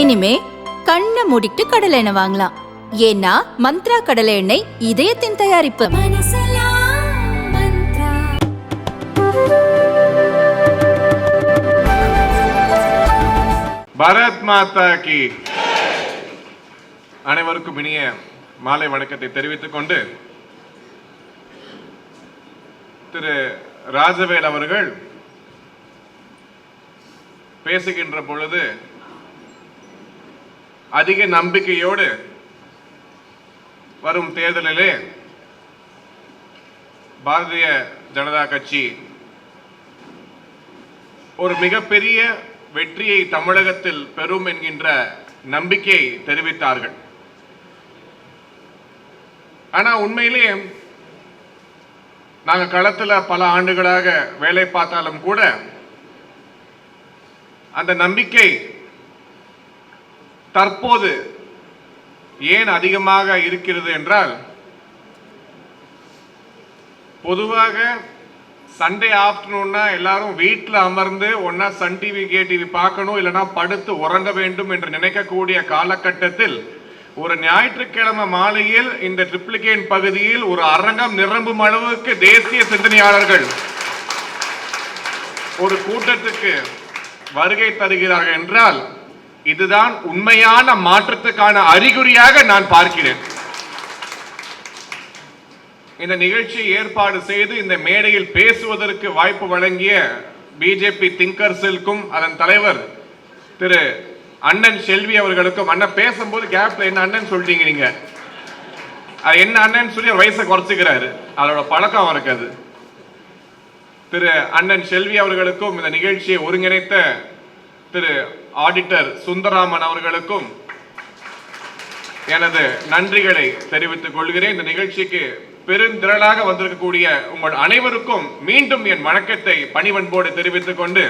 இனிமே கண்ணை மூடிட்டு கடலை எண்ணெய் வாங்கலாம். ஏன்னா மந்த்ரா கடலை எண்ணெய் இதயத்தின் தயாரிப்பு. பாரத் மாதா கி. அனைவருக்கும் இனிய மாலை வணக்கத்தை தெரிவித்துக் கொண்டு திரு ராஜவேல் அவர்கள் பேசுகின்ற பொழுது அதிக நம்பிக்கையோடு வரும் தேர்தலிலே பாரதிய ஜனதா கட்சி ஒரு மிகப்பெரிய வெற்றியை தமிழகத்தில் பெறும் என்கின்ற நம்பிக்கையை தெரிவித்தார்கள். ஆனால் உண்மையிலே நாங்கள் களத்தில் பல ஆண்டுகளாக வேலை பார்த்தாலும் கூட அந்த நம்பிக்கை தற்போது ஏன் அதிகமாக இருக்கிறது என்றால் பொதுவாக சண்டே ஆஃப்டர்நூன்னா எல்லாரும் வீட்டில் அமர்ந்து ஒன்னா சன் டிவி கே டிவி பார்க்கணும் இல்லைன்னா படுத்து உறங்க வேண்டும் என்று நினைக்கக்கூடிய காலகட்டத்தில் ஒரு ஞாயிற்றுக்கிழமை மாலையில் இந்த ட்ரிப்ளிகேன் பகுதியில் ஒரு அரங்கம் நிரம்பும் அளவுக்கு தேசிய சிந்தனையாளர்கள் ஒரு கூட்டத்துக்கு வருகை தருகிறார்கள் என்றால் இதுதான் உண்மையான மாற்றத்துக்கான அறிகுறியாக நான் பார்க்கிறேன். இந்த நிகழ்ச்சியை ஏற்பாடு செய்து இந்த மேடையில் பேசுவதற்கு வாய்ப்பு வழங்கிய பிஜேபி திங்கர்ஸிற்கும் அதன் தலைவர் திரு அண்ணன் செல்வி அவர்களுக்கும் அண்ணன் பேசும்போது கேப்ல என்ன அண்ணன் சொல்லிட்டீங்க நீங்க? அது என்ன அண்ணன் சொல்லி வயசை குறைச்சிக்கிறாரு. அதோட பழக்கம் அவருக்கு அது. திரு அண்ணன் செல்வி அவர்களுக்கும் இந்த நிகழ்ச்சியை ஒருங்கிணைத்த திரு ஆடிட்டர் சுந்தராமன் அவர்களுக்கும் எனது நன்றிகளை தெரிவித்துக் கொள்கிறேன். இந்த நிகழ்ச்சிக்கு பெருந்திரளாக வந்திருக்கக்கூடிய உங்கள் அனைவருக்கும் மீண்டும் என் வணக்கத்தை பணிவன்போடு தெரிவித்துக் கொண்டு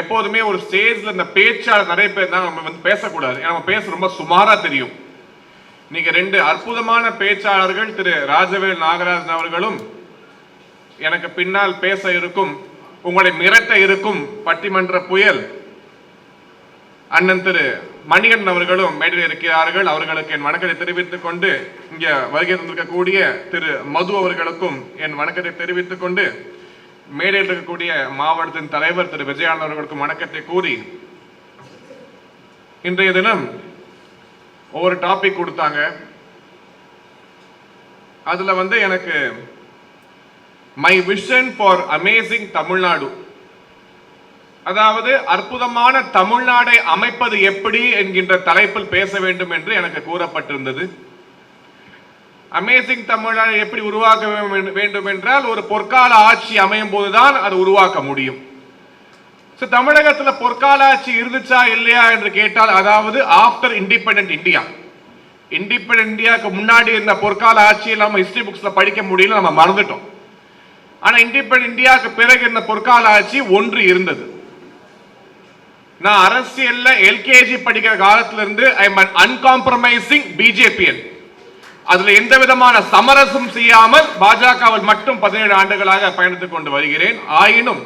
எப்போதுமே ஒரு ஸ்டேஜ்ல இந்த பேச்சாளர் நிறைய பேர் தான் நம்ம வந்து பேசக்கூடாது. ஏன்னா நம்ம பேச ரொம்ப சுமாரா தெரியும். நீங்க ரெண்டு அற்புதமான பேச்சாளர்கள் திரு ராஜவேல் நாகராஜன் அவர்களும் எனக்கு பின்னால் பேச இருக்கும் உங்களை மிரட்ட இருக்கும் பட்டிமன்ற புயல். அண்ணன் திரு மணிகண்டன் அவர்களும் மேடையில் இருக்கிறார்கள் அவர்களுக்கு என் வணக்கத்தை தெரிவித்துக் கொண்டு இங்கே வருகை தந்திருக்கக்கூடிய திரு மது அவர்களுக்கும் என் வணக்கத்தை தெரிவித்துக் கொண்டு மேடையில் இருக்கக்கூடிய மாவட்டத்தின் தலைவர் திரு விஜயானந்த் அவர்களுக்கும் வணக்கத்தை கூறி இன்றைய தினம் ஒவ்வொரு டாபிக் கொடுத்தாங்க. அதுல வந்து எனக்கு my vision for amazing Tamil Nadu அதாவது அற்புதமான தமிழ்நாடை அமைப்பது எப்படி என்கின்ற தலைப்பில் பேச வேண்டும் என்று எனக்கு கூறப்பட்டிருந்தது. அமேசிங் தமிழ்நாடு எப்படி உருவாக்க வேண்டும் என்றால் ஒரு பொற்கால ஆட்சி அமையும் போதுதான் அது உருவாக்க முடியும். ஸோ தமிழகத்தில் பொற்கால ஆட்சி இருந்துச்சா இல்லையா என்று கேட்டால் அதாவது ஆஃப்டர் இண்டிபெண்டன்ட் இந்தியா இண்டிபெண்டன்ட் இந்தியாவுக்கு முன்னாடி இருந்த பொற்கால ஆட்சியை நம்ம ஹிஸ்டரி புக்ஸில் படிக்க முடியல நம்ம மறந்துட்டோம். ஆனா இண்டிபெண்ட் இந்தியாவுக்கு பிறகு இருந்த பொற்கால ஆட்சி ஒன்று இருந்தது. நான் அரசியல்ல எல்கேஜி படிக்கிற காலத்துல இருந்து ஐ எம் அன்காம்ப்ரமைசிங் பிஜேபிஎன் அதுல எந்த விதமான சமரசம் செய்யாமல் பாஜகவில் மட்டும் பதினேழு ஆண்டுகளாக பயணித்துக் கொண்டு வருகிறேன். ஆயினும்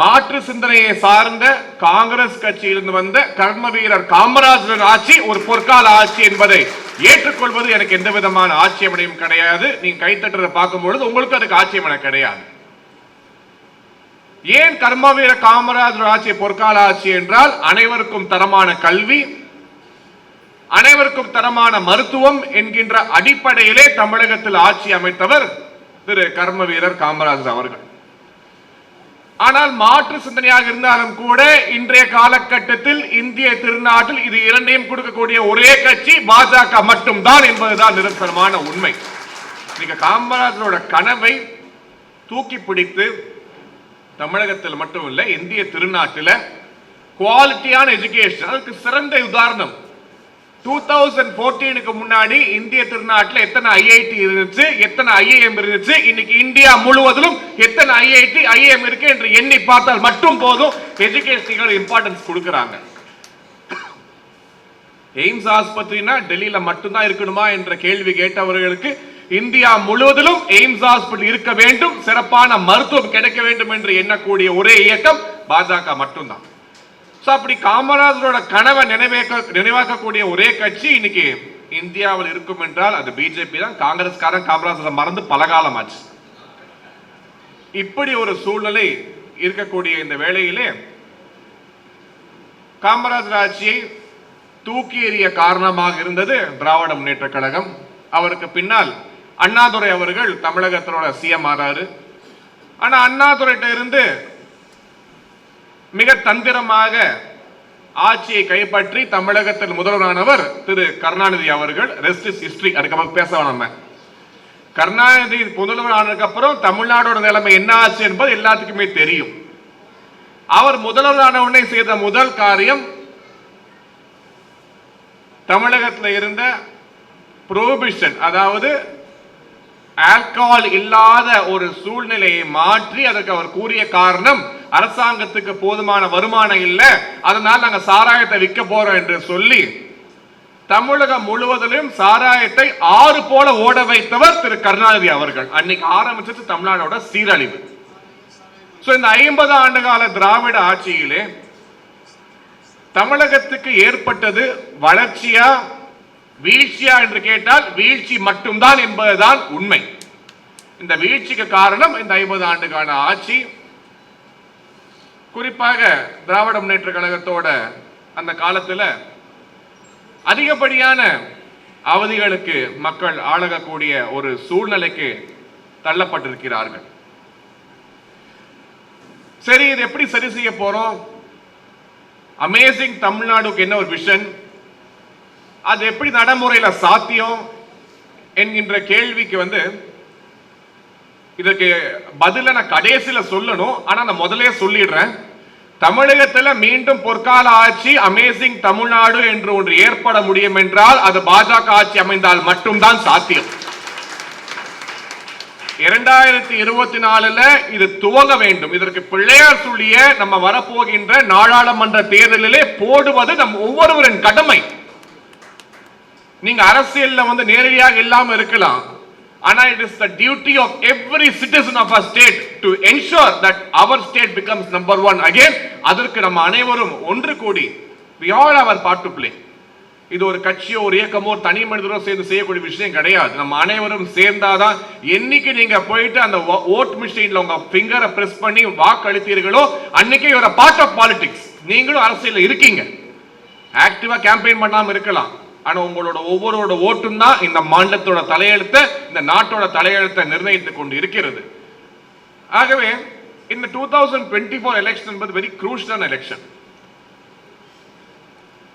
மாற்று சிந்தனையை சார்ந்த காங்கிரஸ் கட்சியிலிருந்து வந்த கர்ம வீரர் காமராஜர் ஆட்சி ஒரு பொற்கால ஆட்சி என்பதை ஏற்றுக்கொள்வது எனக்கு எந்த விதமான ஆட்சேபனையும் கிடையாது. நீங்க கைத்தட்டுறதை பார்க்கும்பொழுது உங்களுக்கு அதுக்கு ஆட்சேபனை கிடையாது. ஏன் கர்மவீர காமராஜர் ஆட்சி பொற்கால ஆட்சி என்றால் அனைவருக்கும் தரமான கல்வி அனைவருக்கும் தரமான மருத்துவம் என்கின்ற அடிப்படையிலே தமிழகத்தில் ஆட்சி அமைத்தவர் திரு கர்ம வீரர் காமராஜர் அவர்கள். ஆனால் மாற்று சிந்தனையாக இருந்தாலும் கூட இன்றைய காலகட்டத்தில் இந்திய திருநாட்டில் இது இரண்டையும் கொடுக்கக்கூடிய ஒரே கட்சி பாஜக மட்டும்தான் என்பதுதான் நிரந்தரமான உண்மை. நீங்க காமராஜரோட கனவை தூக்கி பிடித்து தமிழகத்தில் மட்டும் இல்லை இந்திய திருநாட்டில் குவாலிட்டியான எஜுகேஷன் அதுக்கு சிறந்த உதாரணம். டூ தௌசண்ட் ஃபோர்டீனுக்கு முன்னாடி இந்திய திருநாட்டில் எத்தனை ஐஐடி இருந்துச்சு எத்தனை ஐஏஎம் இருந்துச்சு இன்னைக்கு இந்தியா முழுவதிலும் எத்தனை ஐஐடி ஐஏஎம் இருக்கு என்று எண்ணி பார்த்தால் மட்டும் போதும் எஜுகேஷனுக்கு இம்பார்ட்டன்ஸ் கொடுக்குறாங்க. எய்ம்ஸ் ஆஸ்பத்திரினா டெல்லியில மட்டும்தான் இருக்கணுமா என்ற கேள்வி கேட்டவர்களுக்கு இந்தியா முழுவதிலும் எய்ம்ஸ் ஹாஸ்பிட்டல் இருக்க வேண்டும் சிறப்பான மருத்துவம் கிடைக்க வேண்டும் என்று எண்ணக்கூடிய ஒரே இயக்கம் பாஜக மட்டும்தான். ஸோ அப்படி காமராஜரோட கனவை நினைவேக்க நினைவாக்கக்கூடிய ஒரே கட்சி இன்னைக்கு இந்தியாவில் இருக்கும் என்றால் அது பிஜேபி தான். காங்கிரஸ்காரன் காமராஜரை மறந்து பலகாலமாச்சு இப்படி ஒரு சூழ்நிலை இருக்கக்கூடிய இந்த வேளையிலே காமராஜர் ஆட்சியை தூக்கி எறிய காரணமாக இருந்தது திராவிட முன்னேற்ற கழகம். அவருக்கு பின்னால் அண்ணாதுரை அவர்கள் தமிழகத்தினோட சிஎம் ஆறாரு ஆனால் அண்ணாதுரைட்ட இருந்து மிக தந்திரமாக ஆட்சியை கைப்பற்றி தமிழகத்தில் முதல்வரானவர் திரு கருணாநிதி அவர்கள். ரெஸ்ட் இஸ் ஹிஸ்டரி அதுக்கப்புறம் பேச நம்ம. கருணாநிதி முதல்வர் ஆனதுக்கு அப்புறம் தமிழ்நாடோட நிலைமை என்ன ஆச்சு என்பது எல்லாத்துக்குமே தெரியும். அவர் முதல்வரான உடனே செய்த முதல் காரியம் தமிழகத்தில் இருந்த புரோபிஷன் அதாவது ஆல்கஹால் இல்லாத ஒரு சூழ்நிலையை மாற்றி அதற்கு அவர் கூறிய காரணம் அரசாங்கத்துக்கு போதுமான வருமானம் இல்லை. அதனால் நாங்கள் சாராயத்தை விற்க போறோம் என்று சொல்லி தமிழகம் முழுவதிலும் சாராயத்தை ஆறு போல ஓட வைத்தவர் திரு கருணாநிதி அவர்கள். அன்னைக்கு ஆரம்பிச்சது தமிழ்நாடோட சீரழிவு. ஸோ இந்த ஐம்பது ஆண்டு கால திராவிட ஆட்சியிலே தமிழகத்துக்கு ஏற்பட்டது வளர்ச்சியா வீழ்ச்சியா என்று கேட்டால் வீழ்ச்சி மட்டும்தான் என்பதுதான் உண்மை. இந்த வீழ்ச்சிக்கு காரணம் இந்த ஐம்பது ஆண்டுக்கான ஆட்சி. குறிப்பாக திராவிட முன்னேற்ற கழகத்தோட அந்த காலத்தில் அதிகப்படியான அவதிகளுக்கு மக்கள் ஆளகக்கூடிய ஒரு சூழ்நிலைக்கு தள்ளப்பட்டிருக்கிறார்கள். சரி இது எப்படி சரி செய்ய போறோம்? அமேசிங் தமிழ்நாடுக்கு என்ன ஒரு விஷன் அது எப்படி நடைமுறையில் சாத்தியம்? என்கின்ற கேள்விக்கு வந்து இதற்கு பதில நான் கடைசியில சொல்லணும். ஆனா நான் முதலே சொல்லிடுறேன். தமிழகத்துல மீண்டும் பொற்கால ஆட்சி அமேசிங் தமிழ்நாடு என்று ஒன்று ஏற்பட முடியும் என்றால் அது பாஜக ஆட்சி அமைந்தால் மட்டும்தான் சாத்தியம். இரண்டாயிரத்தி இருபத்தி நாலுல இது துவங்க வேண்டும். இதற்கு பிள்ளையார் சொல்லிய நம்ம வரப்போகின்ற நாடாளுமன்ற தேர்தலிலே போடுவது நம் ஒவ்வொருவரின் கடமை. நீங்க அரசியல்ல வந்து நேரடியாக இல்லாம இருக்கலாம். ஆனா it is the duty of every citizen of a state to ensure that our state becomes number one again அதற்கு நம்ம அனைவரும் ஒன்று கூடி we all our part to play இது ஒரு கட்சியோ ஒரு இயக்கமோ தனி மனிதரோ சேர்ந்து செய்யக்கூடிய விஷயம் கிடையாது. நம்ம அனைவரும் சேர்ந்தாதான் என்னைக்கு நீங்க போயிட்டு அந்த ஓட் மிஷின்ல உங்க ஃபிங்கரை பிரஸ் பண்ணி வாக்கு அளித்தீர்களோ அன்னைக்கு ஒரு பார்ட் ஆஃப் பாலிடிக்ஸ் நீங்களும் அரசியல் இருக்கீங்க. ஆக்டிவா கேம்பெயின் பண்ணாம இருக்கலாம். ஆனா உங்களோட ஒவ்வொருவரோட ஓட்டும் தான் இந்த மாநிலத்தோட தலையெழுத்தை இந்த நாட்டோட தலையெழுத்தை நிர்ணயித்துக் கொண்டு இருக்கிறது. ஆகவே இந்த two thousand twenty four election என்பது வெரி குரூஷியலான எலெக்ஷன்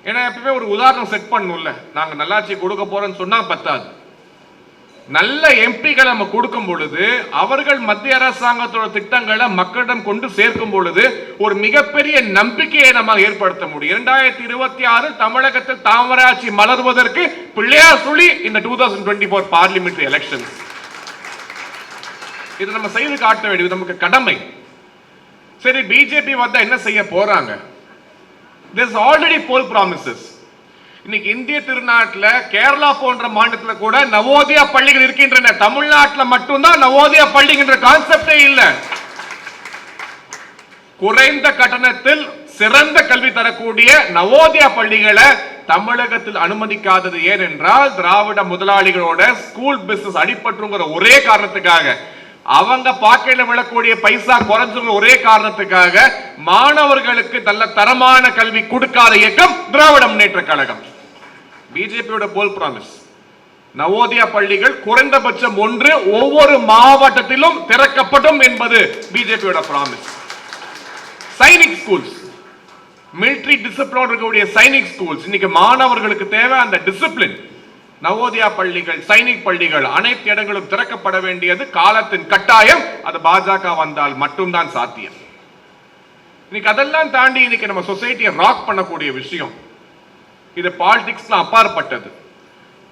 ஏன்னா எப்பவுமே ஒரு உதாரணம் செட் பண்ணணும்ல. நாங்க நல்லாட்சி கொடுக்க போறோம்னு சொன்னா பத்தாது. நல்ல எம்பிகளை நம்ம கொடுக்கும் பொழுது அவர்கள் மத்திய அரசாங்கத்தோட திட்டங்களை மக்களிடம் கொண்டு சேர்க்கும் பொழுது ஒரு மிகப்பெரிய நம்பிக்கையை நம்ம ஏற்படுத்த முடியும். இரண்டாயிரத்தி இருபத்தி ஆறு தமிழகத்தில் தாமராட்சி மலர்வதற்கு பிள்ளையார் சொல்லி இந்த two thousand twenty four parliamentary election இது நம்ம செய்து காட்ட வேண்டியது நமக்கு கடமை. சரி பிஜேபி வந்தா என்ன செய்ய போறாங்க? திஸ் ஆல்ரெடி போல் ப்ராமிசஸ் இன்னைக்கு இந்திய திருநாட்டில் கேரளா போன்ற மாநிலத்தில் கூட நவோதயா பள்ளிகள் இருக்கின்றன. தமிழ்நாட்டில் மட்டும்தான் நவோதயா பள்ளிங்கிற கான்செப்டே இல்லை. குறைந்த கட்டணத்தில் சிறந்த கல்வி தரக்கூடிய நவோதயா பள்ளிகளை தமிழகத்தில் அனுமதிக்காதது ஏனென்றால் திராவிட முதலாளிகளோட ஸ்கூல் பிசினஸ் அடிபட்டுங்கிற ஒரே காரணத்துக்காக அவங்க பாக்கெட்ல விழக்கூடிய பைசா குறைஞ்சுங்க ஒரே காரணத்துக்காக மாணவர்களுக்கு நல்ல தரமான கல்வி கொடுக்காத இயக்கம் திராவிட முன்னேற்ற கழகம். பிஜேபியோட போல் ப்ராமிஸ் நவோதயா பள்ளிகள் குறைந்தபட்சம் ஒன்று ஒவ்வொரு மாவட்டத்திலும் திறக்கப்படும் என்பது பிஜேபியோட promise Sainik schools military discipline இருக்கக்கூடிய சைனிக் ஸ்கூல்ஸ் இன்னைக்கு மாணவர்களுக்கு தேவை அந்த டிசிப்ளின் நவோதயா பள்ளிகள் சைனிக் பள்ளிகள் அனைத்து இடங்களும் திறக்கப்பட வேண்டியது காலத்தின் கட்டாயம். அது பாஜக வந்தால் மட்டும்தான் சாத்தியம். இன்னைக்கு அதெல்லாம் தாண்டி இன்னைக்கு நம்ம சொசைட்டியை ராக் பண்ணக்கூடிய விஷயம். இது பாலிடிக்ஸ்ல அப்பாற்பட்டது.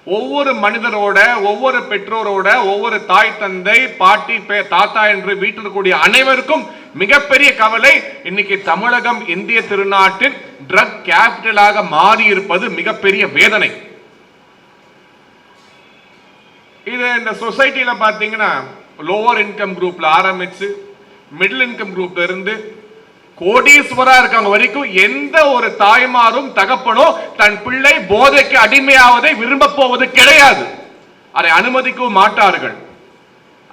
ஒவ்வொரு மனிதரோட ஒவ்வொரு பெற்றோரோட ஒவ்வொரு தாய் தந்தை பாட்டி பே தாத்தா என்று வீட்டில் இருக்கக்கூடிய அனைவருக்கும் மிகப்பெரிய கவலை இன்னைக்கு தமிழகம் இந்திய திருநாட்டின் ட்ரக் கேபிட்டலாக மாறி இருப்பது மிகப்பெரிய வேதனை. இது இந்த சொசைட்டியில் பார்த்தீங்கன்னா லோவர் இன்கம் குரூப்பில் ஆரம்பிச்சு மிடில் இன்கம் குரூப்ல இருந்து கோடீஸ்வரா இருக்காங்க வரைக்கும் எந்த ஒரு தாய்மாரும் தகப்பனோ தன் பிள்ளை போதைக்கு அடிமையாவதை விரும்ப போவது கிடையாது. அதை அனுமதிக்கவும் மாட்டார்கள்.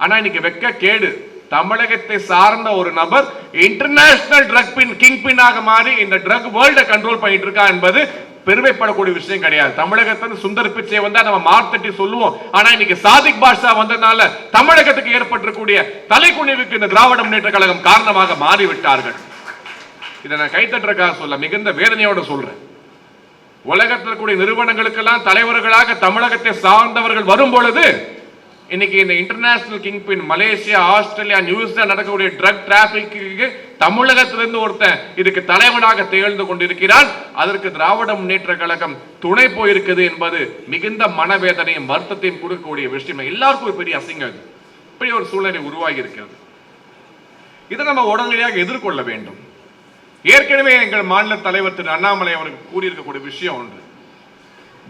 ஆனா இன்னைக்கு வெக்க கேடு. தமிழகத்தை சார்ந்த ஒரு நபர் இன்டர்நேஷனல் ட்ரக் பின் கிங் பின்னாக மாறி இந்த ட்ரக் வேர்ல்ட கண்ட்ரோல் பண்ணிட்டு இருக்கா என்பது பெருமைப்படக்கூடிய விஷயம் கிடையாது. தமிழகத்தின் சுந்தர் பிச்சை வந்தா நம்ம மார்த்தட்டி சொல்லுவோம். ஆனா இன்னைக்கு சாதிக் பாஷா வந்ததுனால தமிழகத்துக்கு ஏற்பட்டிருக்கூடிய தலைக்குனிவுக்கு இந்த திராவிட முன்னேற்ற கழகம் காரணமாக மாறிவிட்டார்கள். இதை நான் கைத்தட்டுறக்காக சொல்ல மிகுந்த வேதனையோட சொல்றேன். உலகத்தில் கூடிய நிறுவனங்களுக்கெல்லாம் தலைவர்களாக தமிழகத்தை சார்ந்தவர்கள் வரும் பொழுது இன்னைக்கு இந்த international kingpin Malaysia Australia New Zealand நடக்கக்கூடிய ட்ரக் டிராபிக்கு தமிழகத்திலிருந்து ஒருத்தன் இதுக்கு தலைவனாக திகழ்ந்து கொண்டிருக்கிறான். அதற்கு திராவிட முன்னேற்ற கழகம் துணை போயிருக்குது என்பது மிகுந்த மனவேதனையும் வருத்தத்தையும் கொடுக்கக்கூடிய விஷயம். எல்லாருக்கும் ஒரு பெரிய அசிங்கம் இப்படி ஒரு சூழ்நிலை உருவாகி இருக்கிறது. இதை நம்ம உடனடியாக எதிர்கொள்ள வேண்டும். ஏற்கனவே எங்கள் மாநில தலைவர் திரு அண்ணாமலை அவருக்கு கூறியிருக்கக்கூடிய விஷயம் ஒன்று.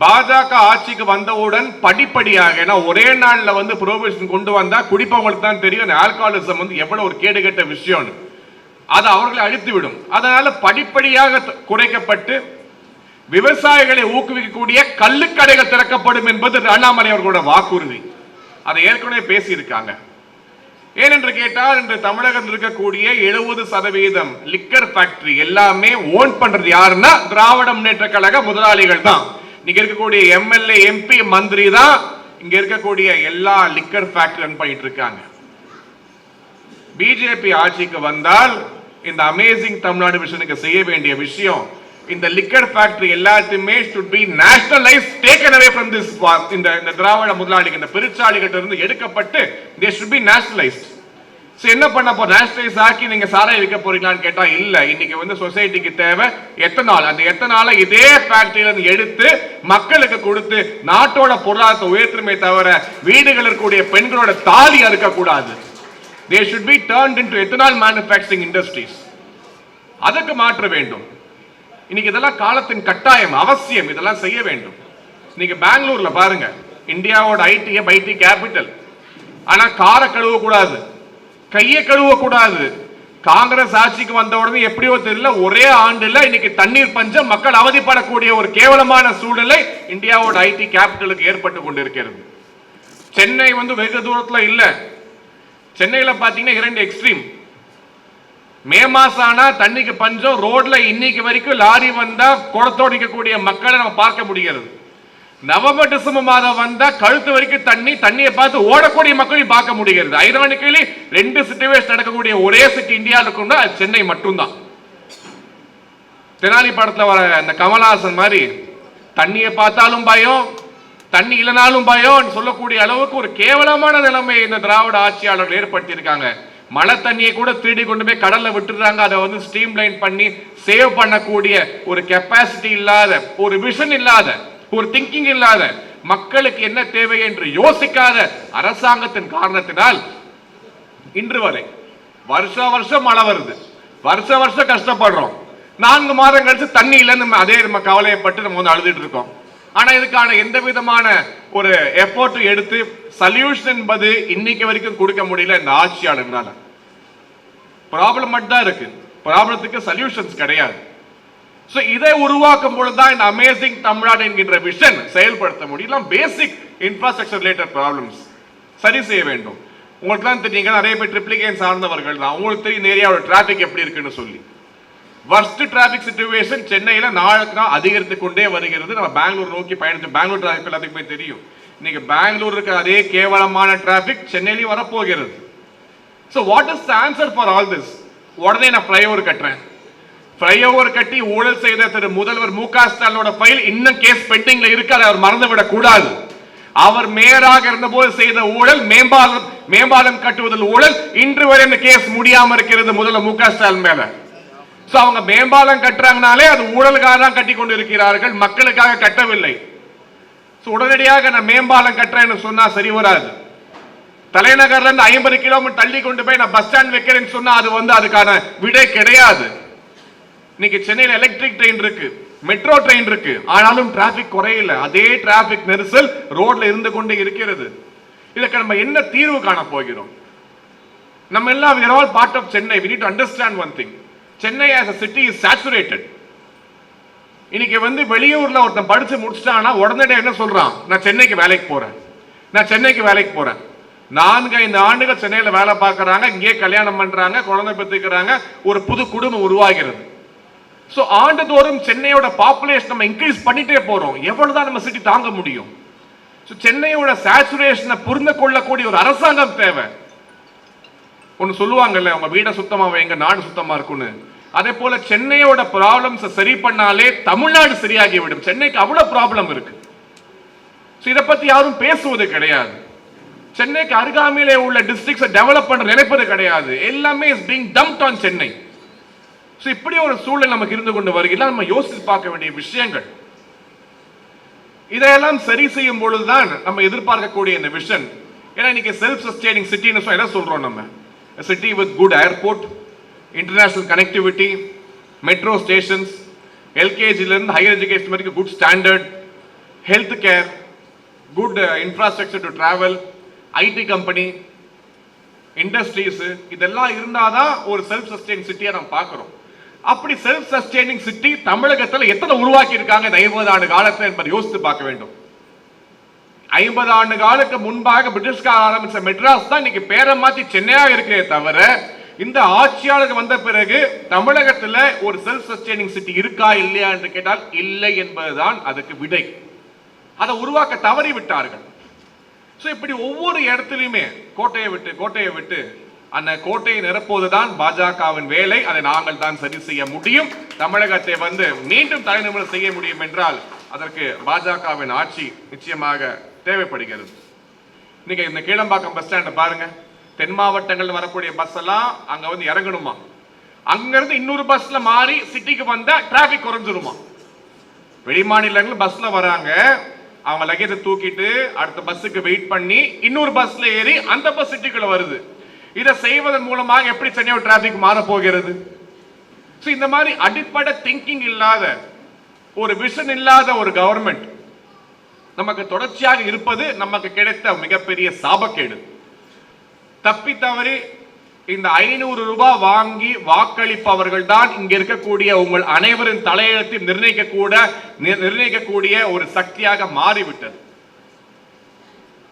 பாஜக ஆட்சிக்கு வந்தவுடன் படிப்படியாக ஏன்னா ஒரே நாளில் வந்து ப்ரோபேஷன் கொண்டு வந்தா குடிப்பவங்களுக்கு தான் தெரியும் ஆல்கஹாலிசம் வந்து எவ்வளவு ஒரு கேடுகட்ட விஷயம்னு. அது அவர்களை அழித்து விடும் அதனால படிப்படியாக குறைக்கப்பட்டு விவசாயிகளை ஊக்குவிக்கக்கூடிய கள்ளுக்கடைகள் திறக்கப்படும் என்பது அண்ணாமலை அவர்களோட வாக்குறுதி. அதை ஏற்கனவே பேசியிருக்காங்க. ஏனென்று கேட்டால் இன்று தமிழகத்தில் இருக்கக்கூடிய எழுபது சதவீதம் லிக்கர் ஃபேக்டரி எல்லாமே ஓன் பண்றது யாருன்னா திராவிட முன்னேற்ற கழக முதலாளிகள் தான். இங்க இருக்கக்கூடிய எம்எல்ஏ எம்பி மந்திரி தான் இங்க இருக்கக்கூடிய எல்லா லிக்கர் ஃபேக்டரி ரன் பண்ணிட்டு இருக்காங்க. பிஜேபி ஆட்சிக்கு வந்தால் இந்த அமேசிங் தமிழ்நாடு மிஷனுக்கு செய்ய வேண்டிய விஷயம் இந்த லிக்கர் ஃபேக்டரி எல்லாத்தையுமே should be nationalise taken away from this இந்த இந்த திராவிட முதலாளிகள் இந்த பெருச்சாளிகிட்ட இருந்து எடுக்கப்பட்டு they should be nationalised so என்ன பண்ண போ நேஷனலைஸ் ஆக்கி நீங்க சாராய விற்க போறீங்களான்னு கேட்டா இல்ல. இன்னைக்கு வந்து சொசைட்டிக்கு தேவை எத்தனால் அந்த எத்தனால இதே ஃபேக்டரியில இருந்து எடுத்து மக்களுக்கு கொடுத்து நாட்டோட பொருளாதாரத்தை உயர்த்துமே தவிர வீடுகள் இருக்கக்கூடிய பெண்களோட தாலி அறுக்கக்கூடாது. They should be turned into ethanol manufacturing industries அதுக்கு மாற்ற வேண்டும். இன்னைக்கு இதெல்லாம் காலத்தின் கட்டாயம் அவசியம். இதெல்லாம் செய்ய வேண்டும். நீங்க பெங்களூர்ல பாருங்க இந்தியாவோட ஐடி ஐடி கேபிட்டல் ஆனா காரை கழுவ கூடாது கையை கழுவ கூடாது காங்கிரஸ் ஆட்சிக்கு வந்த உடனே எப்படியோ தெரியல ஒரே ஆண்டுல இன்னைக்கு தண்ணீர் பஞ்சம் மக்கள் அவதிப்படக்கூடிய ஒரு கேவலமான சூழ்நிலை இந்தியாவோட ஐடி கேபிட்டலுக்கு ஏற்பட்டு கொண்டிருக்கிறது. சென்னை வந்து வெகு தூரத்துல இல்ல. சென்னையில பாத்தீங்கன்னா இரண்டு எக்ஸ்ட்ரீம் மே மாசம் ஆனா தண்ணிக்கு பஞ்சம் ரோட்ல இன்னைக்கு வரைக்கும் லாரி வந்தா குளத்தோடிக்கக்கூடிய மக்களை நம்ம பார்க்க முடிகிறது. நவம்பர் டிசம்பர் மாதம் வந்தா கழுத்து வரைக்கும் தண்ணி தண்ணியை பார்த்து ஓடக்கூடிய மக்களையும் பார்க்க முடிகிறது. ஐரானிக்கலி ரெண்டு சிட்டுவேஷன் நடக்கக்கூடிய ஒரே சிட்டி இந்தியாவில் இருக்கும்னா அது சென்னை மட்டும்தான். தெனாலி படத்துல வர அந்த கமலஹாசன் மாதிரி தண்ணியை பார்த்தாலும் பயம் தண்ணி இல்லைனாலும் பயம் சொல்லக்கூடிய அளவுக்கு ஒரு கேவலமான நிலைமை இந்த திராவிட ஆட்சியாளர்கள் ஏற்படுத்தியிருக்காங்க. இருக்காங்க மழை தண்ணியை கூட திருடி கொண்டு போய் கடல்ல விட்டுறாங்க அதை வந்து ஸ்ட்ரீம் லைன் பண்ணி சேவ் பண்ணக்கூடிய ஒரு கெப்பாசிட்டி இல்லாத ஒரு விஷன் இல்லாத ஒரு திங்கிங் இல்லாத மக்களுக்கு என்ன தேவை என்று யோசிக்காத அரசாங்கத்தின் காரணத்தினால் இன்று வரை வருஷ வருஷம் மழை வருது. வருஷ வருஷம் கஷ்டப்படுறோம். நான்கு மாதம் கழிச்சு தண்ணி இல்லைன்னு நம்ம அதே நம்ம கவலையப்பட்டு நம்ம வந்து அழுதுட்டு இருக்கோம். ஆனா இதுக்கான எந்த விதமான ஒரு எஃபோர்ட் எடுத்து சல்யூஷன் என்பது இன்னைக்கு வரைக்கும் கொடுக்க முடியல இந்த ஆட்சியாளர்னால ப்ராப்ளம் மட்டும் தான் இருக்கு. ப்ராப்ளத்துக்கு சொல்யூஷன்ஸ் கிடையாது. ஸோ இதை உருவாக்கும் பொழுது தான் இந்த அமேசிங் தமிழ்நாடு என்கின்ற விஷன் செயல்படுத்த முடியலாம் பேசிக் இன்ஃப்ராஸ்ட்ரக்சர் ரிலேட்டட் ப்ராப்ளம்ஸ் சரி செய்ய வேண்டும். உங்களுக்குலாம் தெரியுங்க நிறைய பேர் ட்ரிப்ளிகேன் சார்ந்தவர்கள் தான். உங்களுக்கு தெரியும் இந்த ஏரியாவோட டிராஃபிக் எப்படி இருக்குன்னு சொல்லி. வர்ஸ்ட் டிராஃபிக் சுச்சுவேஷன் சென்னையில் நாளுக்கு நாள் அதிகரித்து கொண்டே வருகிறது. நம்ம பெங்களூர் நோக்கி பயணித்து பெங்களூர் டிராஃபிக் எல்லாத்துக்குமே தெரியும். இன்னைக்கு பெங்களூர் இருக்க அதே கேவலமான டிராஃபிக் சென்னையிலையும் வரப்போகிறது. So what is answer for all this உடனே நான் ஃப்ளைஓவர் கட்டுறேன். ஃப்ளைஓவர் கட்டி ஊழல் செய்த திரு முதல்வர் மு க ஸ்டாலினோட ஃபைல் இன்னும் கேஸ் பெண்டிங்ல இருக்கு. அதை அவர் மறந்துவிடக் கூடாது. அவர் மேயராக இருந்தபோது செய்த ஊழல் மேம்பாலம் மேம்பாலம் கட்டுவதில் ஊழல் இன்று வரை இந்த கேஸ் முடியாம இருக்கிறது முதல்வர் மு க ஸ்டாலின் மேல. ஸோ அவங்க மேம்பாலம் கட்டுறாங்கனாலே அது ஊழலுக்காக தான் கட்டி கொண்டு இருக்கிறார்கள் மக்களுக்காக கட்டவில்லை. ஸோ உடனடியாக நான் மேம்பாலம் கட்டுறேன்னு சொன்னா சரி வராது. தலைநகர்ல இருந்து ஐம்பது கிலோமீட்டர் தள்ளி கொண்டு போய் நான் பஸ் ஸ்டாண்ட் வைக்கிறேன்னு சொன்னா அது வந்து அதுக்கான விடை கிடையாது. இன்னைக்கு சென்னையில் எலக்ட்ரிக் ட்ரெயின் இருக்கு மெட்ரோ ட்ரெயின் இருக்கு. ஆனாலும் டிராபிக் குறையல. அதே டிராபிக் நெரிசல் ரோட்ல இருந்து கொண்டே இருக்கிறது. இதுக்கு நம்ம என்ன தீர்வு காண போகிறோம்? நம்ம எல்லாம் we are all part of Chennai we need to understand one thing. Chennai as a city is saturated. இன்னைக்கு வந்து வெளியூர்ல ஒருத்தன் படிச்சு முடிச்சிட்டானா உடனடியாக என்ன சொல்றான்? நான் சென்னைக்கு வேலைக்கு போறேன். நான் சென்னைக்கு வேலைக்கு போறேன். நான்கு ஐந்து ஆண்டுகள் சென்னையில் வேலை பார்க்குறாங்க இங்கேயே கல்யாணம் பண்ணுறாங்க குழந்தை பெற்றுக்கிறாங்க ஒரு புது குடும்பம் உருவாகிறது. ஸோ ஆண்டுதோறும் சென்னையோட பாப்புலேஷன் நம்ம இன்க்ரீஸ் பண்ணிட்டே போகிறோம் எவ்வளோ தான் நம்ம சிட்டி தாங்க முடியும். ஸோ சென்னையோட சேச்சுரேஷனை புரிந்து கொள்ளக்கூடிய ஒரு அரசாங்கம் தேவை. ஒன்று சொல்லுவாங்கல்ல உங்க வீடை சுத்தமாக வைங்க நாடு சுத்தமாக இருக்கும்னு. அதே போல சென்னையோட ப்ராப்ளம்ஸை சரி பண்ணாலே தமிழ்நாடு சரியாகி விடும் சென்னைக்கு அவ்வளோ ப்ராப்ளம் இருக்கு. ஸோ இதை பற்றி யாரும் பேசுவது கிடையாது. சென்னைக்கு அருகாமையிலே உள்ள டிஸ்ட்ரிக்ட்ஸை டெவலப் பண்ண நினைப்பது கிடையாது. எல்லாமே is being dumped on Chennai. So இப்படி ஒரு சூழல் நமக்கு இருந்து கொண்டு வருகிறதா நம்ம யோசித்து பார்க்க வேண்டிய விஷயங்கள். இதையெல்லாம் சரி செய்யும் பொழுதுதான் நம்ம எதிர்பார்க்கக்கூடிய இந்த விஷன் ஏன்னா இன்னைக்கு செல்ஃப் சஸ்டெய்னிங் சிட்டின்னு என்ன சொல்றோம் நம்ம? City with good airport international connectivity metro stations எல்கேஜிலேருந்து higher education வரைக்கும் good standard health care good infrastructure to travel IT company industries இதெல்லாம் இருந்தால் தான் ஒரு செல்ஃப் சஸ்டெயின் சிட்டியை நம்ம பார்க்குறோம். அப்படி செல்ஃப் சஸ்டெய்னிங் சிட்டி தமிழகத்தில் எத்தனை உருவாக்கி இருக்காங்க இந்த ஐம்பது ஆண்டு காலத்தில் என்பதை யோசித்து பார்க்க வேண்டும். ஐம்பது ஆண்டு காலுக்கு முன்பாக பிரிட்டிஷ்கார ஆரம்பித்த மெட்ராஸ் தான் இன்னைக்கு பேரை மாற்றி சென்னையாக இருக்கே தவிர இந்த ஆட்சியாளருக்கு வந்த பிறகு தமிழகத்தில் ஒரு செல்ஃப் சஸ்டெய்னிங் சிட்டி இருக்கா இல்லையா என்று கேட்டால் இல்லை என்பதுதான் அதுக்கு விடை. அதை உருவாக்க தவறி விட்டார்கள் ஸோ இப்படி ஒவ்வொரு இடத்துலையுமே கோட்டையை விட்டு கோட்டையை விட்டு அந்த கோட்டையை நிரப்புவதுதான் பாஜகவின் வேலை. அதை நாங்கள் தான் சரி செய்ய முடியும். தமிழகத்தை வந்து மீண்டும் தலைநிமிடம் செய்ய முடியும் என்றால் அதற்கு பாஜகவின் ஆட்சி நிச்சயமாக தேவைப்படுகிறது. நீங்க இந்த கீழம்பாக்கம் பஸ் ஸ்டாண்டை பாருங்க. தென் மாவட்டங்கள் வரக்கூடிய பஸ் எல்லாம் அங்க வந்து இறங்கணுமா? அங்கிருந்து இன்னொரு பஸ்ல மாறி சிட்டிக்கு வந்தா டிராபிக் குறைஞ்சிருமா? வெளி மாநிலங்கள் பஸ்ல வராங்க. அவங்க லக்கேஜை தூக்கிட்டு அடுத்த பஸ்ஸுக்கு வெயிட் பண்ணி இன்னொரு பஸ்ல ஏறி அந்த பஸ் சிட்டிக்குள்ள வருது. இதை செய்வதன் மூலமாக எப்படி சென்னையோட டிராபிக் மாற போகிறது ஸோ இந்த மாதிரி அடிப்படை திங்கிங் இல்லாத ஒரு விஷன் இல்லாத ஒரு கவர்மெண்ட் நமக்கு தொடர்ச்சியாக இருப்பது நமக்கு கிடைத்த மிகப்பெரிய சாபக்கேடு. தப்பி தவறி இந்த ஐநூறு ரூபாய் வாங்கி வாக்களிப்பவர்கள் தான் இங்க இருக்கக்கூடிய உங்கள் அனைவரின் தலையெழுத்தை நிர்ணயிக்க கூட நி- நிர்ணயிக்கக்கூடிய ஒரு சக்தியாக மாறிவிட்டது.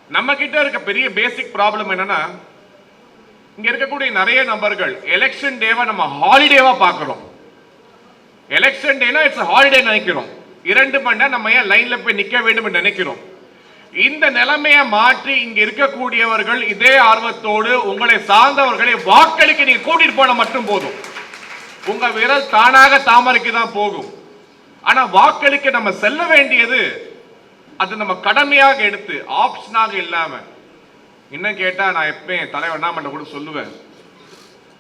நம்ம கிட்ட இருக்க பெரிய பேசிக் ப்ராப்ளம் என்னன்னா இங்க இருக்கக்கூடிய நிறைய நபர்கள் எலெக்ஷன் டேவை நம்ம ஹாலிடேவா பார்க்கிறோம். எலெக்ஷன் டேனா இட்ஸ் ஹாலிடே நினைக்கிறோம். இரண்டு மணி நேரம் நம்ம ஏன் லைன்ல போய் நிக்க வேண்டும் என்று நினைக்கிறோம். இந்த நிலைமையை மாற்றி இங்க இருக்கக்கூடியவர்கள் இதே ஆர்வத்தோடு உங்களை சார்ந்தவர்களை வாக்களிக்க நீங்க கூட்டிட்டு போன மட்டும் போதும். உங்க விரல் தானாக தாமரைக்கு தான் போகும். ஆனா வாக்களிக்க நம்ம செல்ல வேண்டியது அது நம்ம கடமையாக எடுத்து ஆப்ஷனாக இல்லாம. இன்னும் கேட்டா நான் எப்பயும் தலைவர் அண்ணாமலை கூட சொல்லுவேன்.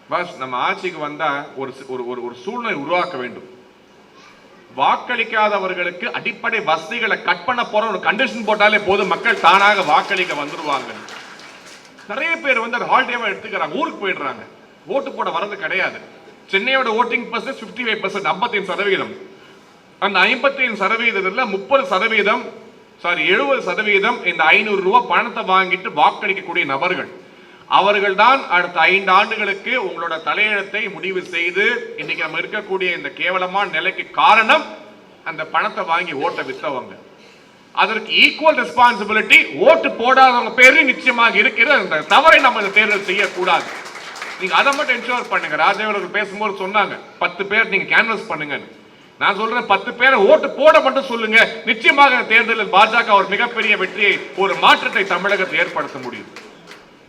பஸ் நம்ம ஆட்சிக்கு வந்தா ஒரு ஒரு ஒரு- ஒரு சூழ்நிலை உருவாக்க வேண்டும். வாக்களிக்காதவர்களுக்கு அடிப்படை வசதிகளை கட் பண்ண போற ஒரு கண்டிஷன் போட்டாலே போதும். மக்கள் தானாக வாக்களிக்க வந்துருவாங்க. நிறைய பேர் வந்து ஹாலிடேவா எடுத்துக்கிறாங்க. ஊருக்கு போயிடுறாங்க. ஓட்டு போட வரது கிடையாது. சென்னையோட voting percent fifty five percent ஐம்பத்தி சதவீதம். அந்த ஐம்பத்தைந்து சதவீதத்தில் முப்பது சதவீதம் சாரி எழுபது சதவீதம் இந்த ஐநூறு ரூபா பணத்தை வாங்கிட்டு வாக்களிக்கக்கூடிய நபர்கள். அவர்கள் தான் அடுத்த ஐந்து ஆண்டுகளுக்கு உங்களோட தலையெழுத்தை முடிவு செய்து இன்னைக்கு நம்ம இருக்கக்கூடிய இந்த கேவலமான நிலைக்கு காரணம் அந்த பணத்தை வாங்கி ஓட்டை வித்தவங்க. அதற்கு ஈக்குவல் ரெஸ்பான்சிபிலிட்டி ஓட்டு போடாதவங்க பேரு நிச்சயமாக இருக்கிறது. அந்த தவறை நம்ம இந்த தேர்தல் செய்யக்கூடாது. நீங்க அதை மட்டும் என்ஷோர் பண்ணுங்க. ராஜேவர்கள் பேசும்போது சொன்னாங்க பத்து பேர் நீங்க கேன்வஸ் பண்ணுங்க நான் சொல்றேன் பத்து பேரை ஓட்டு போட மட்டும் சொல்லுங்க. நிச்சயமாக தேர்தலில் பாஜக ஒரு மிகப்பெரிய வெற்றியை ஒரு மாற்றத்தை தமிழகத்தில் ஏற்படுத்த முடியும்.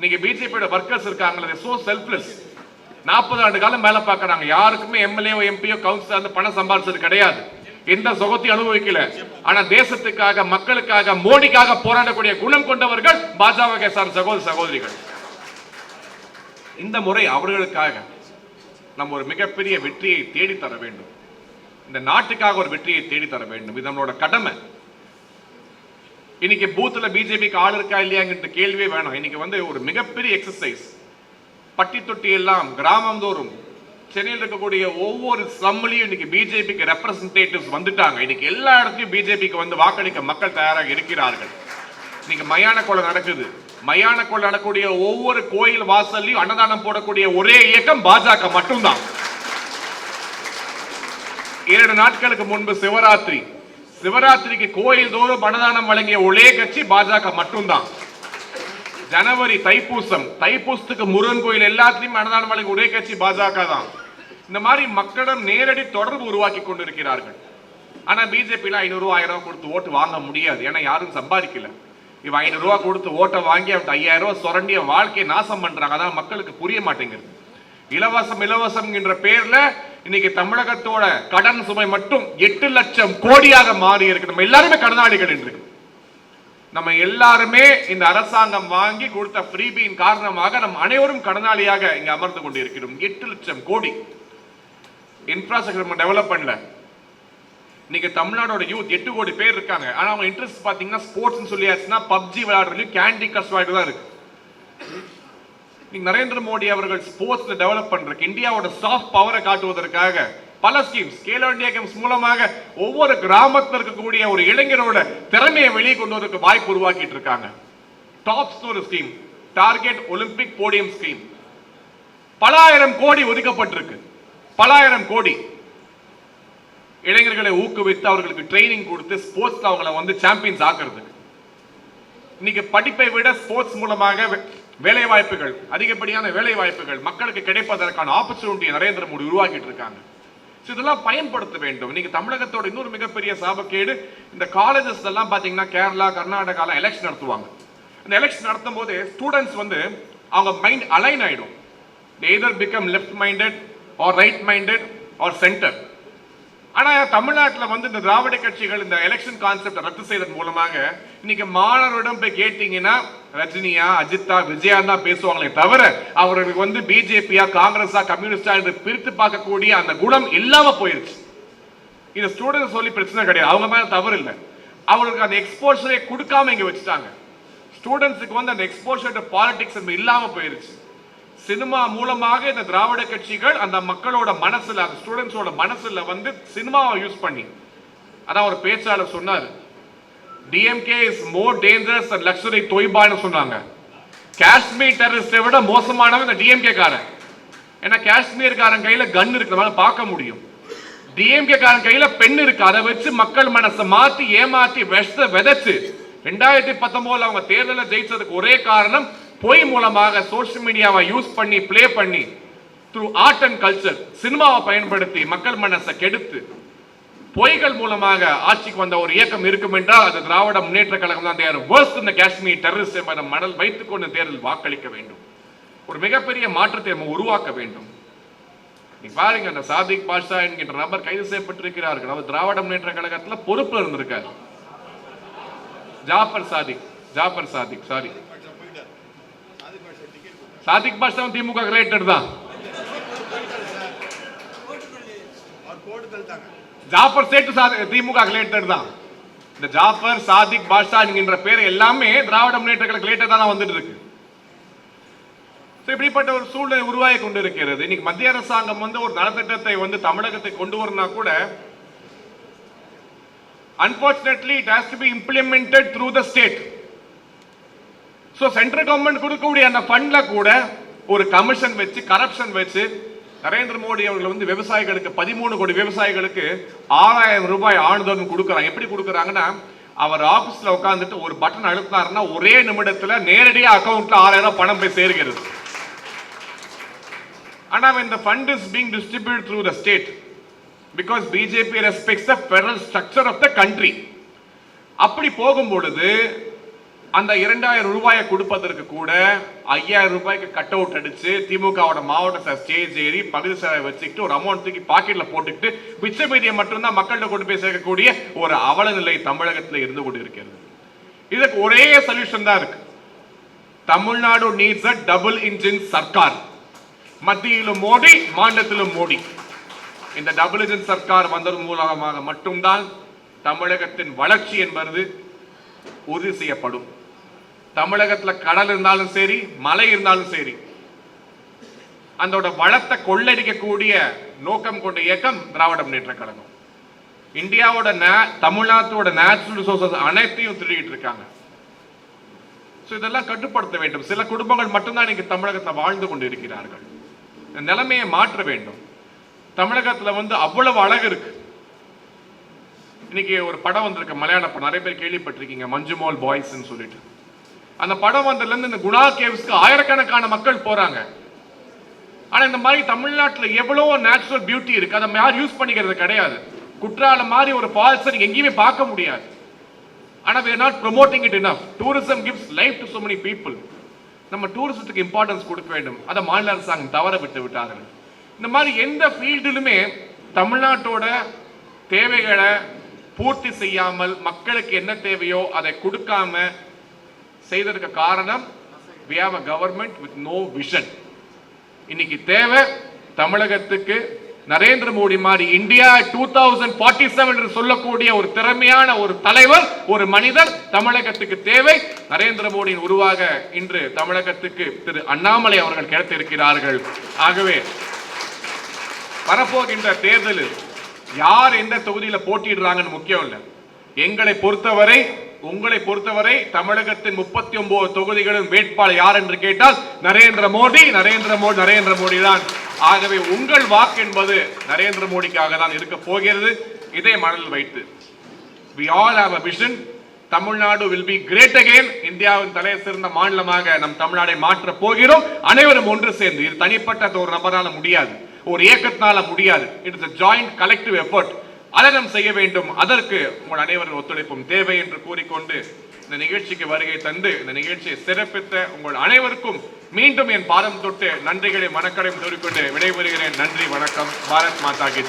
இன்னைக்கு பிஜேபியோட ஒர்க்கர்ஸ் இருக்காங்களே சோ செல்ஃப்லெஸ் நாற்பது ஆண்டு காலம் மேல பார்க்கறாங்க. யாருக்குமே எம்எல்ஏ எம்பியோ கவுன்சிலர் வந்து பணம் சம்பாதிச்சது கிடையாது. எந்த சுகத்தையும் அனுபவிக்கல. ஆனா தேசத்துக்காக மக்களுக்காக மோடிக்காக போராடக்கூடிய குணம் கொண்டவர்கள் பாஜக சார் சகோதர சகோதரிகள். இந்த முறை அவர்களுக்காக நம்ம ஒரு மிகப்பெரிய வெற்றியை தேடி தர வேண்டும். இந்த நாட்டுக்காக ஒரு வெற்றியை தேடி தர வேண்டும். இது நம்மளோட கடமை. இன்னைக்கு பூத்துல பிஜேபிக்கு ஆள் இருக்கா இல்லையாங்கிற கேள்வியே வேணும். இன்னைக்கு வந்து ஒரு மிகப்பெரிய எக்ஸசைஸ் பட்டி தொட்டி எல்லாம் கிராமந்தோறும் சென்னையில் இருக்கக்கூடிய ஒவ்வொரு ஸ்லம்லையும் இன்னைக்கு பிஜேபிக்கு ரெப்ரசன்டேட்டிவ்ஸ் வந்துட்டாங்க. இன்னைக்கு எல்லா இடத்துலையும் பிஜேபிக்கு வந்து வாக்களிக்க மக்கள் தயாராக இருக்கிறார்கள். இன்னைக்கு மயான கொலை நடக்குது. மயான கொலை நடக்கக்கூடிய ஒவ்வொரு கோயில் வாசல்லையும் அன்னதானம் போடக்கூடிய ஒரே இயக்கம் பாஜக மட்டும்தான். இரண்டு நாட்களுக்கு முன்பு சிவராத்திரி. சிவராத்திரிக்கு கோயில் தோறும் மனதானம் வழங்கிய ஒரே கட்சி பாஜக மட்டும்தான். ஜனவரி தைப்பூசம். தைப்பூசத்துக்கு முருகன் கோயில் எல்லாத்துலயும் மனதானம் வழங்கிய ஒரே கட்சி பாஜக தான். இந்த மாதிரி மக்களிடம் நேரடி தொடர்பு உருவாக்கி கொண்டிருக்கிறார்கள். ஆனா பிஜேபியில ஐநூறு ரூபாய் ஆயிரம் ரூபாய் கொடுத்து ஓட்டு வாங்க முடியாது. ஏன்னா யாரும் சம்பாதிக்கல. இவன் ஐநூறு கொடுத்து ஓட்டை வாங்கி அவன் ஐயாயிரம் ரூபாய் சுரண்டிய வாழ்க்கையை நாசம் பண்றாங்க அதான் மக்களுக்கு புரிய மாட்டேங்குது. இலவசம் இலவசம் என்ற பேர்ல இன்னைக்கு தமிழகத்தோட கடன் சுமை மட்டும் எட்டு லட்சம் கோடியாக மாறி இருக்கு. நம்ம எல்லாருமே கடனாளிகள் என்று நம்ம எல்லாருமே இந்த அரசாங்கம் வாங்கி கொடுத்த ஃப்ரீபியின் காரணமாக நம் அனைவரும் கடனாளியாக இங்க அமர்ந்து கொண்டிருக்கிறோம். எட்டு லட்சம் கோடி. இன்ஃப்ராஸ்ட்ரக்சர் நம்ம டெவலப் பண்ணல. இன்னைக்கு தமிழ்நாடோட யூத் எட்டு கோடி பேர் இருக்காங்க. ஆனா அவங்க இன்ட்ரெஸ்ட் பாத்தீங்கன்னா ஸ்போர்ட்ஸ் சொல்லியாச்சுன்னா பப்ஜி விளையாடுறதுலயும் கேண்டி கிரஷ் விளையாட்டு தான் இருக்கு. இன்னைக்கு நரேந்திர மோடி அவர்கள் ஸ்போர்ட்ஸில் டெவலப் பண்ணுறதுக்கு இந்தியாவோட சாஃப்ட் பவரை காட்டுவதற்காக பல ஸ்கீம்ஸ் கேலோ இந்தியா கேம்ஸ் மூலமாக ஒவ்வொரு கிராமத்தில் இருக்கக்கூடிய ஒரு இளைஞரோட திறமையை வெளியே கொண்டு வரதுக்கு வாய்ப்பு உருவாக்கிட்டு இருக்காங்க. டாப்ஸ் ஒரு scheme target Olympic podium scheme பலாயிரம் கோடி ஒதுக்கப்பட்டிருக்கு. பலாயிரம் கோடி. இளைஞர்களை ஊக்குவித்து அவர்களுக்கு ட்ரைனிங் கொடுத்து ஸ்போர்ட்ஸ்ல அவங்கள வந்து சாம்பியன்ஸ் ஆக்குறதுக்கு. இன்னைக்கு படிப்பை விட ஸ்போர்ட்ஸ் மூலமாக வேலை வாய்ப்புகள் அதிகப்படியான வேலை வாய்ப்புகள் மக்களுக்கு கிடைப்பதற்கான ஆப்பர்ச்சுனிட்டியை நரேந்திர மோடி உருவாக்கிட்டு இருக்காங்க. ஸோ இதெல்லாம் பயன்படுத்த வேண்டும். இன்னைக்கு தமிழகத்தோட இன்னொரு மிகப்பெரிய சாபக்கேடு இந்த காலேஜஸ் எல்லாம் பாத்தீங்கன்னா கேரளா கர்நாடகால எலெக்ஷன் நடத்துவாங்க. அந்த எலெக்ஷன் நடத்தும் போது ஸ்டூடெண்ட்ஸ் வந்து அவங்க மைண்ட் அலைன் ஆயிடும். Either become left minded or right minded or centre ஆனால் தமிழ்நாட்டில் வந்து இந்த திராவிட கட்சிகள் இந்த எலெக்ஷன் கான்செப்டை ரத்து செய்ததன் மூலமாக இன்னைக்கு மாணவரிடம் போய் கேட்டீங்கன்னா ரஜினியா அஜித்தா விஜயா தான் பேசுவாங்களே தவிர அவர்களுக்கு வந்து பிஜேபியா காங்கிரஸா கம்யூனிஸ்டா என்று பிரித்து பார்க்கக்கூடிய அந்த குணம் இல்லாம போயிருச்சு. இது ஸ்டூடெண்ட் சொல்லி பிரச்சனை கிடையாது. அவங்க மேல தவறு இல்லை. அவங்களுக்கு அந்த எக்ஸ்போஷரே கொடுக்காம இங்க வச்சுட்டாங்க. ஸ்டூடெண்ட்ஸுக்கு வந்து அந்த எக்ஸ்போஷர் பாலிடிக்ஸ் இல்லாம போயிருச்சு. சினிமா மூலமாக இந்த திராவிட கட்சிகள் அந்த மக்களோட மனசுல அந்த ஸ்டூடெண்ட்ஸோட மனசுல வந்து சினிமாவை யூஸ் பண்ணி. அதான் ஒரு பேச்சாளர் சொன்னார். DMK is more dangerous and Lashkar தொய்பான்னு சொன்னாங்க. காஷ்மீர் டெரரிஸ்டை விட மோசமானவன் இந்த டிஎம்கே காரன். ஏன்னா காஷ்மீர்காரன் கையில கன் இருக்கிறதால பார்க்க முடியும். டிஎம்கே காரன் கையில பெண் இருக்கு அதை வச்சு மக்கள் மனசை மாத்தி ஏமாத்தி விஷத்தை விதைச்சு. ரெண்டாயிரத்தி பத்தொன்பதுல அவங்க தேர்தலில் ஜெயிச்சதுக்கு ஒரே காரணம் பொய் மூலமாக சோஷியல் மீடியாவை யூஸ் பண்ணி ப்ளே பண்ணி த்ரூ ஆர்ட் அண்ட் கல்ச்சர் சினிமாவை பயன்படுத்தி மக்கள் மனசை கெடுத்து பொய்கள் மூலமாக ஆட்சிக்கு வந்த ஒரு இயக்கம் இருக்கும் என்றால் அது திராவிட முன்னேற்ற கழகம் தான் தேர் வேர்ஸ்ட் இந்த காஷ்மீர் டெரரிஸ்ட் என்பதை மடல் வைத்துக் கொண்டு தேர்தல் வாக்களிக்க வேண்டும். ஒரு மிகப்பெரிய மாற்றத்தை நம்ம உருவாக்க வேண்டும். நீ பாருங்க அந்த சாதிக் பாஷா என்கின்ற நபர் கைது செய்யப்பட்டிருக்கிறார்கள். அவர் திராவிட முன்னேற்ற கழகத்துல பொறுப்புல இருந்திருக்காரு. ஜாஃபர் சாதிக் ஜாஃபர் சாதிக் சாரி சாதிக் பாஷா திமுக ரிலேட்டட் தான். ஜாஃபர் சேட்டு திமுக ரிலேட்டட் தான். இந்த ஜாஃபர் சாதிக் பாஷா என்கின்ற பேர் எல்லாமே திராவிட முன்னேற்ற கழக ரிலேட்டட் தான் வந்துட்டு இருக்கு. இப்படிப்பட்ட ஒரு சூழ்நிலை உருவாகி கொண்டிருக்கிறது. இன்னைக்கு மத்திய அரசாங்கம் வந்து ஒரு நலத்திட்டத்தை வந்து தமிழகத்தை கொண்டு வரனா கூட unfortunately it has to be implemented through the state so central government கொடுக்கக்கூடிய அந்த ஃபண்டில் கூட ஒரு கமிஷன் வச்சு கரப்ஷன் வச்சு நரேந்திர மோடி அவர்கள் வந்து விவசாயிகளுக்கு பதிமூணு கோடி விவசாயிகளுக்கு ஆறாயிரம் ரூபாய் ஆணுதல் கொடுக்குறாங்க. எப்படி கொடுக்குறாங்கன்னா அவர் ஆஃபீஸில் உட்காந்துட்டு ஒரு பட்டன் அழுத்தினாருன்னா ஒரே நிமிடத்தில் நேரடியாக அக்கௌண்ட்டில் ஆறாயிரம் பணம் போய் சேர்கிறது. ஆனால் இந்த fund is being distribute through the state because BJP respects the federal structure of the country அப்படி போகும் பொழுது அந்த இரண்டாயிரம் ரூபாயை கொடுப்பதற்கு கூட ஐயாயிரம் ரூபாய்க்கு கட் அவுட் அடிச்சு திமுகவோட மாவட்ட ஸ்டேஜ் ஏறி பகுதி சேவை வச்சுக்கிட்டு ஒரு அமௌண்ட் தூக்கி பாக்கெட்ல போட்டுக்கிட்டு மிச்ச மீதியை மட்டும்தான் மக்கள்கிட்ட கொண்டு போய் சேர்க்கக்கூடிய ஒரு அவல நிலை தமிழகத்தில் இருந்து கொண்டு இருக்கிறது இதுக்கு ஒரே சொல்யூஷன் தான் இருக்கு. Tamil Nadu needs a double engine sarkar. மத்தியிலும் மோடி மாநிலத்திலும் மோடி. இந்த டபுள் இன்ஜின் சர்க்கார் வந்ததன் மூலமாக மட்டும்தான் தமிழகத்தின் வளர்ச்சி என்பது உறுதி செய்யப்படும். தமிழகத்தில் கடல் இருந்தாலும் சரி மலை இருந்தாலும் சரி அதோட வளத்தை கொள்ளடிக்கக்கூடிய நோக்கம் கொண்ட இயக்கம் திராவிட முன்னேற்ற கழகம். இந்தியாவோட நே- தமிழ்நாட்டோட நேச்சுரல் ரிசோர்சஸ் அனைத்தையும் திருடிட்டு இருக்காங்க. ஸோ இதெல்லாம் கட்டுப்படுத்த வேண்டும். சில குடும்பங்கள் மட்டும்தான் இன்னைக்கு தமிழகத்தில் வாழ்ந்து கொண்டு இருக்கிறார்கள் இந்த நிலைமையை மாற்ற வேண்டும். தமிழகத்தில் வந்து அவ்வளவு அழகு இருக்கு. இன்னைக்கு ஒரு படம் வந்திருக்கு மலையாள படம். நிறைய பேர் கேள்விப்பட்டிருக்கீங்க மஞ்சுமோல் பாய்ஸ்ன்னு சொல்லிட்டு. அந்த படம் வந்ததுல இருந்து இந்த குணா கேவ்ஸ்க்கு ஆயிரக்கணக்கான மக்கள் போறாங்க. ஆனா இந்த மாதிரி தமிழ்நாட்டுல எவ்வளோ நேச்சுரல் பியூட்டி இருக்கு. அதை யாரும் யூஸ் பண்ணிக்கிறது கிடையாது. குற்றாலம் மாதிரி ஒரு ஃபால்ஸை நீங்க எங்கேயுமே பார்க்க முடியாது. ஆனா we not promoting it enough tourism tourism life to so many people நம்ம டூரிசத்துக்கு இம்பார்ட்டன்ஸ் கொடுக்க வேண்டும். அதை மாநில அரசாங்கம் தவற விட்டு விட்டார்கள். இந்த மாதிரி எந்த ஃபீல்டிலுமே தமிழ்நாட்டோட தேவைகளை பூர்த்தி செய்யாமல் மக்களுக்கு என்ன தேவையோ அதை கொடுக்காம செய்ததுக்கு காரணம் we have a government with no vision இன்னைக்கு தேவை தமிழகத்துக்கு நரேந்திர மோடி மாதிரி India two thousand forty seven என்று சொல்லக்கூடிய ஒரு திறமையான ஒரு தலைவர் ஒரு மனிதர் தமிழகத்துக்கு தேவை. நரேந்திர மோடியின் உருவாக இன்று தமிழகத்துக்கு திரு அண்ணாமலை அவர்கள் கிடைத்திருக்கிறார்கள். ஆகவே வரப்போகின்ற தேர்தலில் யார் எந்த தொகுதியில் போட்டிடுறாங்கன்னு முக்கியம் இல்லை. எங்களை பொறுத்தவரை உங்களை பொறுத்தவரை தமிழகத்தின் முப்பத்தி ஒன்பது தொகுதிகளின் வேட்பாளர் யார் என்று கேட்டால் நரேந்திர மோடி நரேந்திர மோடி நரேந்திர மோடி தான். ஆகவே உங்கள் வாக்கு என்பது நரேந்திர மோடிக்காக தான் இருக்க போகிறது. இதே மனதில் வைத்து we all have a vision Tamil Nadu will be great again இந்தியாவின் தலை சிறந்த மாநிலமாக நம் தமிழ்நாடை மாற்ற போகிறோம். அனைவரும் ஒன்று சேர்ந்து இது தனிப்பட்ட ஒரு நபரால் முடியாது. ஒரு இயக்கத்தினால முடியாது. It a joint collective effort அலரம் செய்ய வேண்டும். அதற்கு உங்கள் அனைவரின் ஒத்துழைப்பும் தேவை என்று கூறிக்கொண்டு இந்த நிகழ்ச்சிக்கு வருகை தந்து இந்த நிகழ்ச்சியை சிறப்பித்த உங்கள் அனைவருக்கும் மீண்டும் என் பாதம் தொட்டு நன்றிகளை மனக்கடையும் கூறிக்கொண்டு விடைபெறுகிறேன். நன்றி வணக்கம். பாரத் மாதா கி